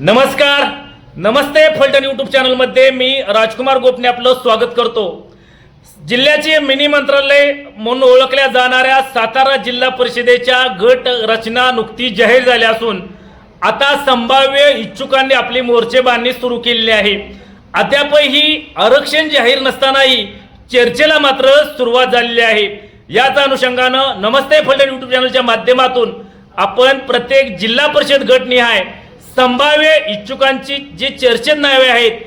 नमस्कार. नमस्ते फलटण यूट्यूब चॅनलमध्ये मी राजकुमार गोपने आपलं स्वागत करतो. जिल्ह्याचे मिनी मंत्रालय म्हणून ओळखल्या जाणाऱ्या सातारा जिल्हा परिषदेच्या गट रचना नुकतीच जाहीर झाली असून आता संभाव्य इच्छुकांनी आपली मोर्चे बांधणी सुरू केलेली आहे. अद्यापही आरक्षण जाहीर नसतानाही चर्चेला मात्र सुरुवात झालेली आहे. याच अनुषंगानं नमस्ते फलटण यूट्यूब चॅनलच्या माध्यमातून आपण प्रत्येक जिल्हा परिषद गट निहाय संभाव्य इच्छुकांची जे चर्चेत नावे आहेत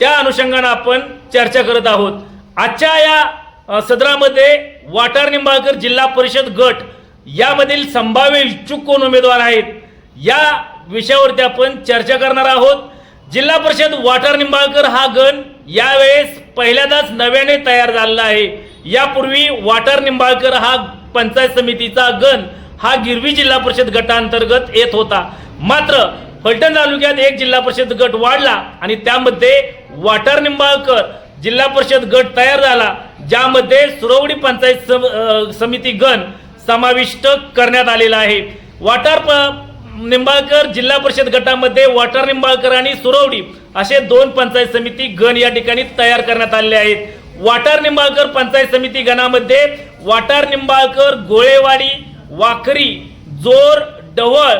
त्या अनुषंगानं आपण चर्चा करत आहोत. आजच्या या सदरामध्ये वाटार निंबाळकर जिल्हा परिषद गट यामधील संभाव्य इच्छुक कोण उमेदवार आहेत या विषयावरती आपण चर्चा करणार आहोत. जिल्हा परिषद वाटार निंबाळकर हा गण यावेळेस पहिल्यांदाच नव्याने तयार झालेला आहे. यापूर्वी वाटार निंबाळकर हा पंचायत समितीचा गण हा गिरवी जिल्हा परिषद गटांतर्गत येत होता. मात्र फलटण तालुक्यात एक जिल्हा परिषद गट वाढला आणि त्यामध्ये वाटार निंबाळकर जिल्हा परिषद गट तयार झाला ज्यामध्ये सुरवडी पंचायत सम- समिती गण समाविष्ट करण्यात आलेला आहे. वाटार प- निंबाळकर जिल्हा परिषद गटामध्ये वाटार निंबाळकर आणि सुरवडी असे दोन पंचायत समिती गण या ठिकाणी तयार करण्यात आलेले आहेत. वाटार निंबाळकर पंचायत समिती गणामध्ये वाटार निंबाळकर गोळेवाडी वाखरी जोर डवळ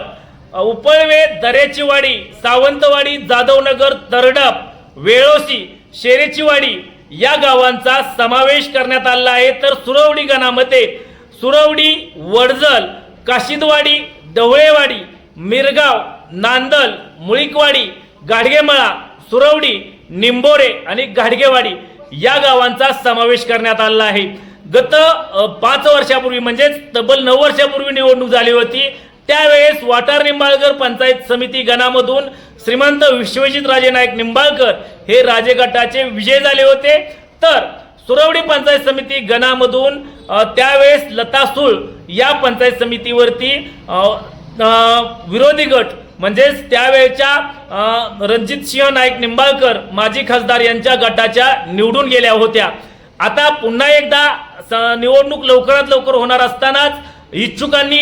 उपळवे दरेचीवाडी वाडी सावंतवाडी जाधवनगर तरडप वेळोशी शेरेचीवाडी या गावांचा समावेश करण्यात आला आहे. तर सुरवडी गणामध्ये सुरवडी वडजल काशिदवाडी ढवळेवाडी मिरगाव नांदल मुळीकवाडी गाडगेमळा सुरवडी निंबोरे आणि गाडगेवाडी या गावांचा समावेश करण्यात आला आहे. गत पाच वर्षापूर्वी म्हणजेच तब्बल नऊ वर्षापूर्वी निवडणूक झाली होती. त्यावेळेस वाटार निंबाळकर पंचायत समिती गणामधून श्रीमंत विश्वजित राजे नाईक निंबाळकर हे राजे गटाचे विजय झाले होते. तर सुरवडी पंचायत समिती गणामधून त्यावेळेस लता सुळ या पंचायत समितीवरती विरोधी गट म्हणजेच त्यावेळच्या रणजित सिंह नाईक निंबाळकर माजी खासदार यांच्या गटाच्या निवडून गेल्या होत्या. आता पुन्हा एकदा स- निवडणूक लवकरात लवकर होणार असतानाच इच्छुकांनी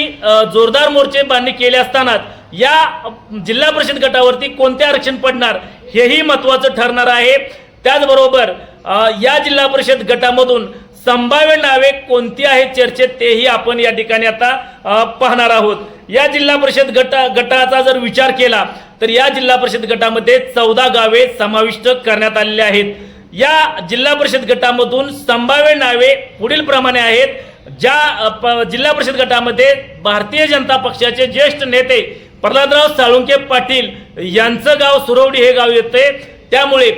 जोरदार मोर्चे बांधणी केले असताना या जिल्हा परिषद गटावरती कोणते आरक्षण पडणार हेही महत्वाचं ठरणार आहे. त्याचबरोबर या जिल्हा परिषद गटामधून संभाव्य नावे कोणती आहेत चर्चेत तेही आपण या ठिकाणी आता पाहणार आहोत. या जिल्हा परिषद गटा गटाचा जर विचार केला तर या जिल्हा परिषद गटामध्ये चौदा गावे समाविष्ट करण्यात आलेली आहेत. या जिल्हा परिषद गटामधून संभाव्य नावे पुढील प्रमाणे आहेत. ज्या प- जिल्हा परिषद गटामध्ये भारतीय जनता पक्षाचे ज्येष्ठ नेते प्रल्हादराव साळुंके पाटील यांचं गाव सुरवडी हे गाव येते त्यामुळे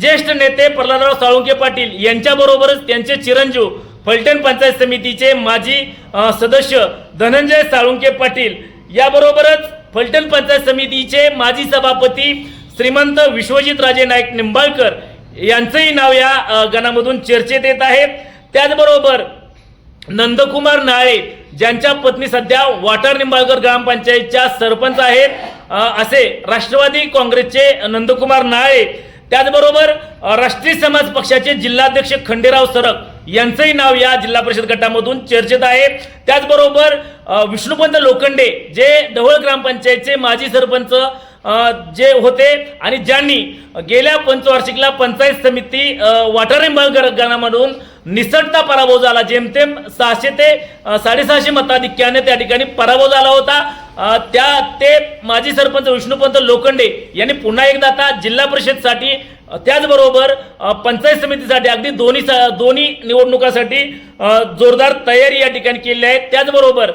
ज्येष्ठ नेते प्रल्हादराव साळुंके पाटील यांच्याबरोबरच त्यांचे चिरंजीव फलटण पंचायत समितीचे माजी सदस्य धनंजय साळुंके पाटील याबरोबरच फलटण पंचायत समितीचे माजी सभापती श्रीमंत विश्वजित राजे नाईक निंबाळकर यांचंही नाव या गणामधून चर्चेत येत आहे. त्याचबरोबर नंदकुमार नाळे ज्यांच्या पत्नी सध्या वाटार निंबाळकर ग्रामपंचायतच्या सरपंच आहेत असे राष्ट्रवादी काँग्रेसचे नंदकुमार नाळे. त्याचबरोबर राष्ट्रीय समाज पक्षाचे जिल्हाध्यक्ष खंडेराव सरक यांचंही नाव या जिल्हा परिषद गटामधून चर्चेत आहे. त्याचबरोबर विष्णुपंत लोखंडे जे ढवळ ग्रामपंचायतचे माजी सरपंच जे होते आणि ज्यांनी गेल्या पंचवार्षिकला पंचायत समिती वाटर निंबाळकर गणामधून निसटता पराभव झाला. जेमतेम सहाशे ते साडेसहाशे मताधिक्याने त्या ठिकाणी पराभव झाला होता. त्या ते माजी सरपंच विष्णुपंत लोखंडे यांनी पुन्हा एकदा आता जिल्हा परिषदसाठी त्याचबरोबर पंचायत समितीसाठी अगदी दोन्ही सा- दोन्ही निवडणुकासाठी जोरदार तयारी या ठिकाणी केली आहे. त्याचबरोबर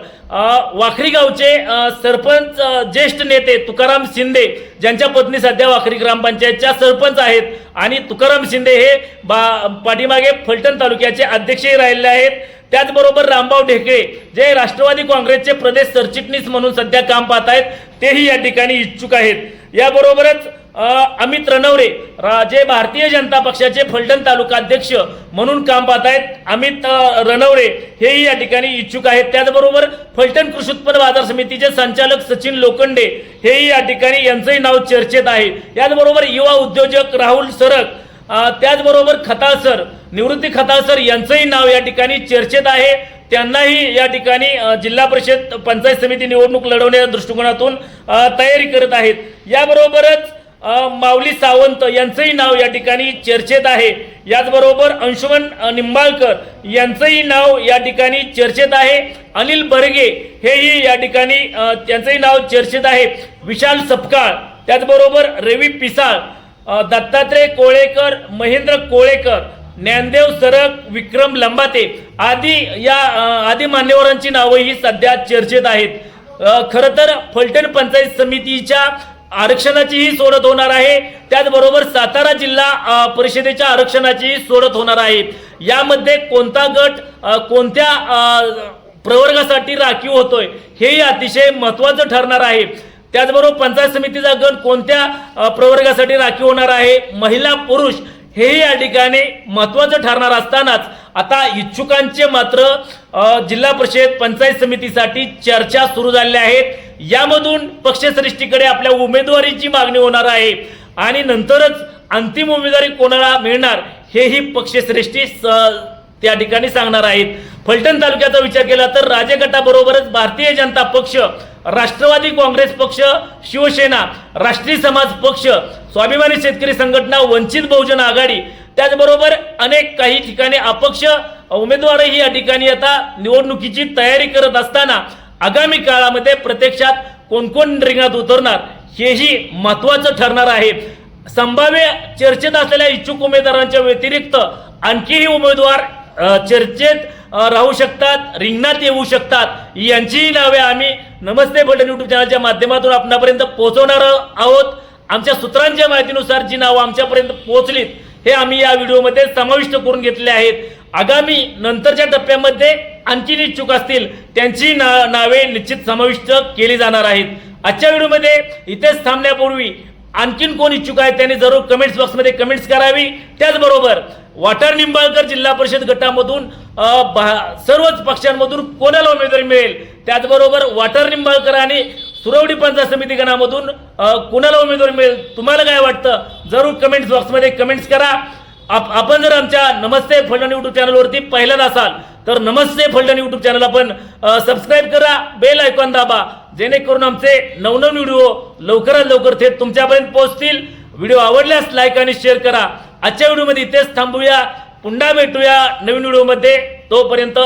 वाखरी गावचे सरपंच ज्येष्ठ नेते तुकाराम शिंदे ज्यांच्या पत्नी सध्या वाखरी ग्रामपंचायतच्या सरपंच आहेत आणि तुकाराम शिंदे हे बा पाठीमागे फलटण तालुक्याचे अध्यक्षही राहिलेले आहेत. त्याचबरोबर रामभाऊ ढेकळे जे राष्ट्रवादी काँग्रेसचे प्रदेश सरचिटणीस म्हणून सध्या काम पाहत आहेत तेही या ठिकाणी इच्छुक आहेत. याबरोबरच अमित रणवरे रा- जे भारतीय जनता पक्षाचे फलटण तालुका अध्यक्ष म्हणून काम पाहत आहेत अमित रनवरे रणवरे हेही या ठिकाणी इच्छुक आहेत. त्याचबरोबर फलटण कृषी उत्पन्न बाजार समितीचे संचालक सचिन लोखंडे हेही या ठिकाणी यांचंही नाव चर्चेत आहे. याचबरोबर युवा उद्योजक राहुल सरक त्याचबरोबर खताळ सर निवृत्ती खताळ सर यांचंही नाव या ठिकाणी चर्चेत आहे. त्यांनाही या ठिकाणी जिल्हा परिषद पंचायत समिती निवडणूक लढवण्याच्या दृष्टिकोनातून तयारी करत आहेत. याबरोबरच माऊली सावंत यांचंही नाव या ठिकाणी चर्चेत आहे. याचबरोबर अंशुमन निंबाळकर यांचंही नाव या ठिकाणी चर्चेत आहे. अनिल बर्गे हेही या ठिकाणी त्यांचंही नाव चर्चेत आहे. विशाल सपकाळ त्याचबरोबर रवी पिसाळ दत्तात्रय कोळेकर महेंद्र कोळेकर ज्ञानदेव सरक विक्रम लंबाते आदी या आदी मान्यवरांची नावंही सध्या चर्चेत आहेत. खरं तर फलटण पंचायत समितीच्या आरक्षणाचीही सोडत होणार आहे. त्याचबरोबर सातारा जिल्हा परिषदेच्या आरक्षणाचीही सोडत होणार आहे. यामध्ये कोणता गट कोणत्या प्रवर्गासाठी राखीव होतोय हेही अतिशय महत्वाचं ठरणार आहे. त्याचबरोबर पंचायत समितीचा गट कोणत्या प्रवर्गासाठी राखीव होणार आहे? महिला पुरुष हेही या ठिकाणी महत्त्वाचं ठरणार असतानाच आता इच्छुकांचे मात्र जिल्हा परिषद पंचायत समितीसाठी चर्चा सुरू झालेल्या आहेत. यामधून पक्षश्रेष्ठीकडे आपल्या उमेदवारीची मागणी होणार आहे. आणि नंतरच अंतिम उमेदवारी कोणाला मिळणार हेही पक्षश्रेष्ठी स- त्या ठिकाणी सांगणार आहेत. फलटण तालुक्याचा विचार केला तर राजे गटाबरोबरच भारतीय जनता पक्ष राष्ट्रवादी काँग्रेस पक्ष शिवसेना राष्ट्रीय समाज पक्ष स्वाभिमानी शेतकरी संघटना वंचित बहुजन आघाडी त्याचबरोबर अनेक काही ठिकाणी अपक्ष उमेदवारही या ठिकाणी आता निवडणुकीची तयारी करत असताना आगामी काळामध्ये प्रत्यक्षात कोण कोण रिंगणात उतरणार हेही महत्वाचं ठरणार आहे. संभाव्य चर्चेत असलेल्या इच्छुक उमेदवारांच्या व्यतिरिक्त आणखीही उमेदवार चर्चेत राहू शकतात रिंगणात येऊ शकतात. यांचीही नावे आम्ही नमस्ते बटन युट्यूब चॅनलच्या माध्यमातून आपणापर्यंत पोहोचवणार आहोत. आमच्या सूत्रांच्या माहितीनुसार जी नावं आमच्यापर्यंत पोहोचलीत हे आम्ही या व्हिडिओमध्ये समाविष्ट करून घेतले आहेत. आगामी नंतरच्या टप्प्यामध्ये आणखी इच्छुक असतील त्यांची ना नावे निश्चित समाविष्ट केली जाणार आहेत. आजच्या व्हिडिओमध्ये इथेच थांबण्यापूर्वी आणखीन कोण इच्छुक आहे त्यांनी जरूर कमेंट्स बॉक्समध्ये कमेंट्स करावी. त्याचबरोबर वाटार निंबाळकर जिल्हा परिषद गटामधून सर्वच पक्षांमधून कोणाला उमेदवारी मिळेल? त्याचबरोबर वाटर निंबाळकर आणि सुरवडी पंचायत समिती गणामधून कुणाला कोणाला उमेदवारी मिळेल? तुम्हाला काय वाटतं? जरूर कमेंट्स बॉक्समध्ये कमेंट्स करा. आप आपण जर आमच्या नमस्ते फलटण यूट्यूब चॅनलवरती पहिल्यांदा असाल तर नमस्ते फलटण यूट्यूब चॅनल आपण सबस्क्राईब करा बेल आयकॉन दाबा जेणेकरून आमचे नवनवीन व्हिडिओ लवकरात लवकर थेट तुमच्यापर्यंत पोहोचतील. व्हिडिओ आवडल्यास लाईक आणि शेअर करा. आजच्या व्हिडिओमध्ये इथेच थांबूया. पुन्हा भेटूया नवीन व्हिडिओमध्ये. तोपर्यंत